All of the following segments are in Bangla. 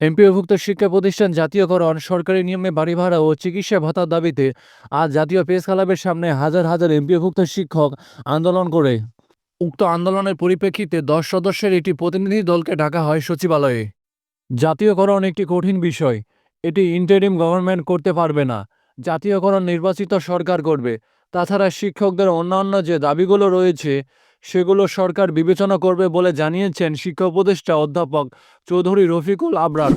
এমপিওভুক্ত শিক্ষা প্রতিষ্ঠান জাতীয়করণ, সরকারি নিয়মে বাড়ি ভাড়া ও চিকিৎসা ভাতার দাবিতে আজ জাতীয় প্রেস ক্লাবের সামনে হাজার হাজার এমপিওভুক্ত শিক্ষক আন্দোলন করে। উক্ত আন্দোলনের পরিপ্রেক্ষিতে দশ সদস্যের একটি প্রতিনিধি দলকে ডাকা হয় সচিবালয়ে। জাতীয়করণ একটি কঠিন বিষয়। এটি ইন্টারিম গভর্নমেন্ট করতে পারবে না। জাতীয়করণ নির্বাচিত সরকার করবে। তাছাড়া শিক্ষকদের অন্যান্য যে দাবিগুলো রয়েছে সেগুলো সরকার বিবেচনা করবে বলে জানিয়েছেন শিক্ষা উপদেষ্টা অধ্যাপক চৌধুরী রফিকুল আবরার।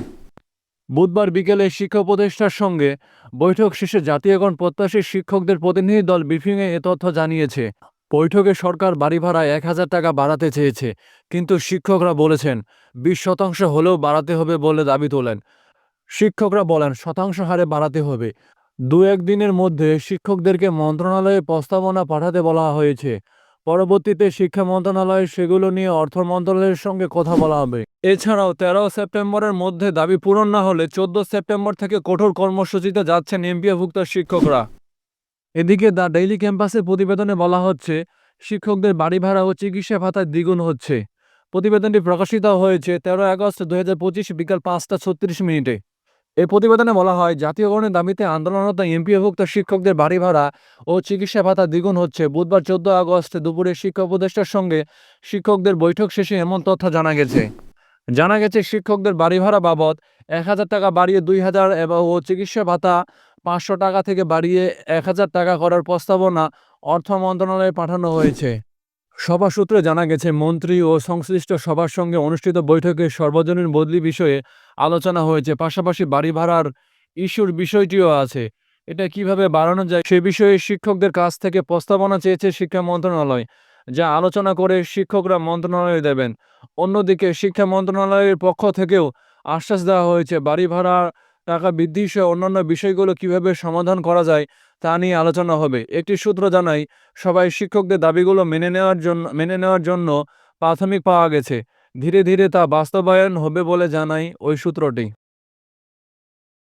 বুধবার বিকেলে শিক্ষা উপদেষ্টার সঙ্গে বৈঠক শেষে জাতীয়গণ প্রত্যাশী শিক্ষকদের প্রতিনিধি দল ব্রিফিংয়ে এ তথ্য জানিয়েছে। বৈঠকে সরকার বাড়ি ভাড়া এক হাজার টাকা বাড়াতে চেয়েছে, কিন্তু শিক্ষকরা বলেছেন, বিশ শতাংশ হলেও বাড়াতে হবে বলে দাবি তোলেন। শিক্ষকরা বলেন, শতাংশ হারে বাড়াতে হবে। দু একদিনের মধ্যে শিক্ষকদেরকে মন্ত্রণালয়ে প্রস্তাবনা পাঠাতে বলা হয়েছে। পরবর্তীতে শিক্ষা মন্ত্রণালয় সেগুলো নিয়ে অর্থ মন্ত্রণালয়ের সঙ্গে কথা বলা হবে। এছাড়াও তেরো সেপ্টেম্বরের মধ্যে দাবি পূরণ না হলে চোদ্দ সেপ্টেম্বর থেকে কঠোর কর্মসূচিতে যাচ্ছেন এমপিএভুক্ত শিক্ষকরা। এদিকে দ্য ডেইলি ক্যাম্পাসের প্রতিবেদনে বলা হচ্ছে, শিক্ষকদের বাড়ি ভাড়া ও চিকিৎসা ভাতা দ্বিগুণ হচ্ছে। প্রতিবেদনটি প্রকাশিত হয়েছে তেরো আগস্ট দু হাজার পঁচিশ বিকাল পাঁচটা ছত্রিশ মিনিটে। এই প্রতিবেদনে বলা হয়, জাতীয়করণের দাবিতে আন্দোলনরত এমপিওভুক্ত শিক্ষকদের বাড়ি ভাড়া ও চিকিৎসা ভাতা দ্বিগুণ হচ্ছে। বুধবার চোদ্দ আগস্ট দুপুরে শিক্ষা উপদেষ্টার সঙ্গে শিক্ষকদের বৈঠক শেষে এমন তথ্য জানা গেছে। জানা গেছে, শিক্ষকদের বাড়ি ভাড়া বাবদ এক হাজার টাকা বাড়িয়ে দুই হাজার এবং, ও চিকিৎসা ভাতা পাঁচশো টাকা থেকে বাড়িয়ে এক হাজার টাকা করার প্রস্তাবনা অর্থ মন্ত্রণালয়ে পাঠানো হয়েছে। সভা সূত্রে জানা গেছে, মন্ত্রী ও সংশ্লিষ্ট সবার সঙ্গে অনুষ্ঠিত বৈঠকে সর্বজনীন বদলি বিষয়ে আলোচনা হয়েছে। পাশাপাশি বাড়ি ভাড়ার ইস্যুর বিষয়টিও আছে। এটা কীভাবে বাড়ানো যায় সে বিষয়ে শিক্ষকদের কাছ থেকে প্রস্তাবনা চেয়েছে শিক্ষা মন্ত্রণালয়, যা আলোচনা করে শিক্ষকরা মন্ত্রণালয়ে দেবেন। অন্যদিকে শিক্ষা মন্ত্রণালয়ের পক্ষ থেকেও আশ্বাস দেওয়া হয়েছে, বাড়ি ভাড়া টাকা বৃদ্ধি সহ অন্যান্য বিষয়গুলো কীভাবে সমাধান করা যায় তা নিয়ে আলোচনা হবে। একটি সূত্র জানাই সবাই শিক্ষকদের দাবিগুলো মেনে নেওয়ার জন্য, মেনে নেওয়ার জন্য প্রাথমিক পাওয়া গেছে। ধীরে ধীরে তা বাস্তবায়ন হবে বলে জানাই ওই সূত্রটি।